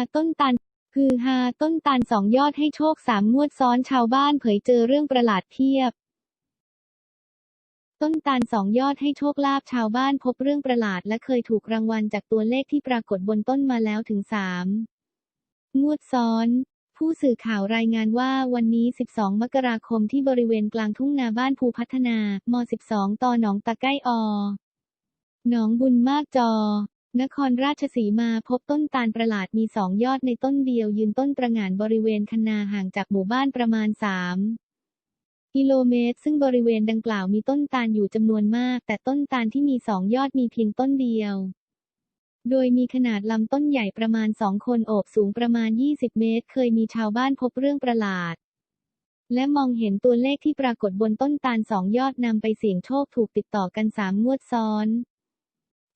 าต้นตาลฮือฮาต้นตาลสองยอดให้โชคสามงวดซ้อนชาวบ้านเผยเจอเรื่องประหลาดเพียบ ต้นตาลสองยอดให้โชคลาภชาวบ้านพบเรื่องประหลาดและเคยถูกรางวัลจากตัวเลขที่ปรากฏบนต้นมาแล้วถึงสามงวดซ้อน ผู้สื่อข่าวรายงานว่าวันนี้ 12 มกราคมที่บริเวณกลางทุ่งนาบ้านภูพัฒนา ม 12 ตอหนองตะไก้อ หนองบุญมากจอ นครราชสีมาพบต้นตาลประหลาดมีสองยอดในต้นเดียวยืนต้นตระหง่านบริเวณคันนาห่างจากหมู่บ้านประมาณ3กิโลเมตร ซึ่งบริเวณดังกล่าวมีต้นตาลอยู่จำนวนมาก แต่ต้นตาลที่มีสองยอดมีเพียงต้นเดียว โดยมีขนาดลำต้นใหญ่ประมาณสองคนโอบสูงประมาณ 20 เมตร เคยมีชาวบ้านพบเรื่องประหลาด และมองเห็นตัวเลขที่ปรากฏบนต้นตาลสองยอดนำไปเสี่ยงโชคถูกติดต่อกันสามงวดซ้อน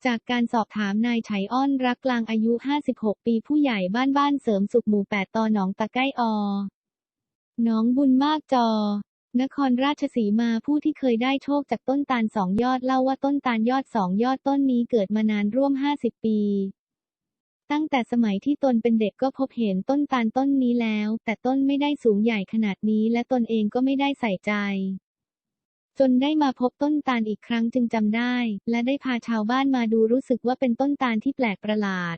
จากการสอบถามนายไฉอ้อนรักกลางอายุ 56 ปีผู้ใหญ่บ้านบ้านเสริมสุขหมู่ 8 ตอหนองตะไก้อหนองบุญมากจอ นครราชสีมาผู้ที่เคยได้โชคจากต้นตาลสองยอดเล่าว่าต้นตาลยอดสองยอดต้นนี้เกิดมานานร่วม 50 ปี ตั้งแต่สมัยที่ตนเป็นเด็กก็พบเห็นต้นตาลต้นนี้แล้ว แต่ต้นไม่ได้สูงใหญ่ขนาดนี้และตนเองก็ไม่ได้ใส่ใจ จนได้มาพบต้นตาลอีกครั้งจึงจำได้ และได้พาชาวบ้านมาดูรู้สึกว่าเป็นต้นตาลที่แปลกประหลาด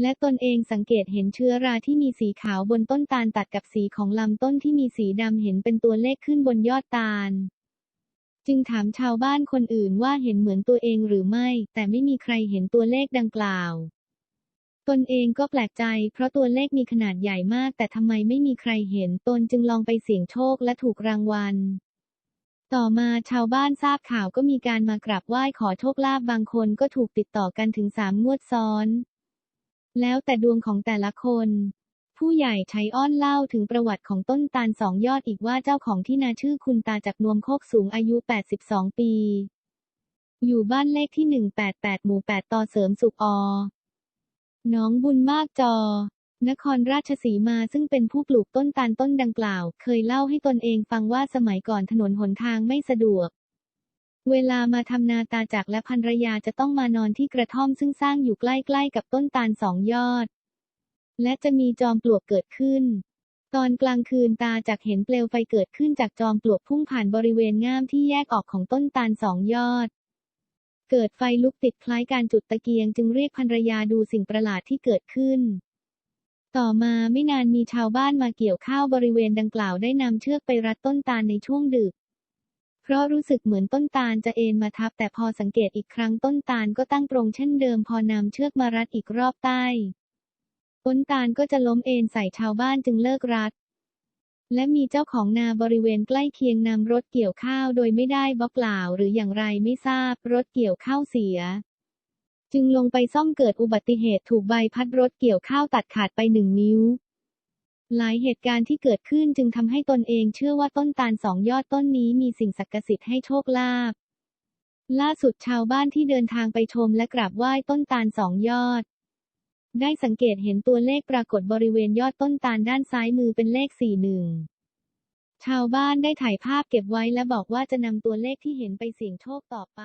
และตนเองสังเกตเห็นเชื้อราที่มีสีขาวบนต้นตาลตัดกับสีของลำต้นที่มีสีดำเห็นเป็นตัวเลขขึ้นบนยอดตาล จึงถามชาวบ้านคนอื่นว่าเห็นเหมือนตัวเองหรือไม่ แต่ไม่มีใครเห็นตัวเลขดังกล่าว ตนเองก็แปลกใจ เพราะตัวเลขมีขนาดใหญ่มาก แต่ทำไมไม่มีใครเห็นตนจึงลองไปเสี่ยงโชคและถูกรางวัล ต่อมาชาวบ้านทราบข่าวก็มีการมากราบไหว้ขอโชคลาภบางคนก็ถูกติดต่อกันถึงสามงวดซ้อน แล้วแต่ดวงของแต่ละคน ผู้ใหญ่ชัยอ้อนเล่าถึงประวัติของต้นตาลสองยอดอีกว่าเจ้าของที่นาชื่อคุณตาจากนวมโคกสูงอายุ 82 ปี อยู่บ้านเลขที่ 188 หมู่ 8 ต่อเสริมสุขอน้องบุญมากจอ นครราชสีมาซึ่งเป็นผู้ปลูกต้นตาลต้นดังกล่าว เคยเล่าให้ตนเองฟังว่าสมัยก่อนถนนหนทางไม่สะดวก เวลามาทำนาตาจากและภรรยาจะต้องมานอนที่กระท่อมซึ่งสร้างอยู่ใกล้ๆกับต้นตาลสองยอด และจะมีจอมปลวกเกิดขึ้น ตอนกลางคืนตาจากเห็นเปลวไฟเกิดขึ้นจากจอมปลวกพุ่งผ่านบริเวณง่ามที่แยกออกของต้นตาลสองยอดเกิดไฟลุกติดคล้ายการจุดตะเกียงจึงเรียกภรรยาดูสิ่งประหลาดที่เกิดขึ้น ต่อมาไม่นานมีชาวบ้านมาเกี่ยวข้าวบริเวณดังกล่าวได้นำเชือกไปรัดต้นตาลในช่วงดึก เพราะรู้สึกเหมือนต้นตาลจะเอ็นมาทับ แต่พอสังเกตอีกครั้งต้นตาลก็ตั้งตรงเช่นเดิม พอนำเชือกมารัดอีกรอบใต้ต้นตาลก็จะล้มเอ็นใส่ชาวบ้านจึงเลิกรัด และมีเจ้าของนาบริเวณใกล้เคียงนำรถเกี่ยวข้าวโดยไม่ได้บอกกล่าวหรืออย่างไรไม่ทราบรถเกี่ยวข้าวเสีย จึงลงไปซ่อมเกิดอุบัติเหตุถูกใบพัดรถเกี่ยวข้าวตัดขาดไปหนึ่งนิ้ว หลายเหตุการณ์ที่เกิดขึ้นจึงทำให้ตนเองเชื่อว่าต้นตาลสองยอดต้นนี้มีสิ่งศักดิ์สิทธิ์ให้โชคลาภ ล่าสุดชาวบ้านที่เดินทางไปชมและกราบไหว้ต้นตาลสองยอด ได้สังเกตเห็นตัวเลขปรากฏบริเวณยอดต้นตาลด้านซ้ายมือเป็นเลข41ชาวบ้านได้ถ่ายภาพเก็บไว้และบอกว่าจะนำตัวเลขที่เห็นไปเสี่ยงโชคต่อไป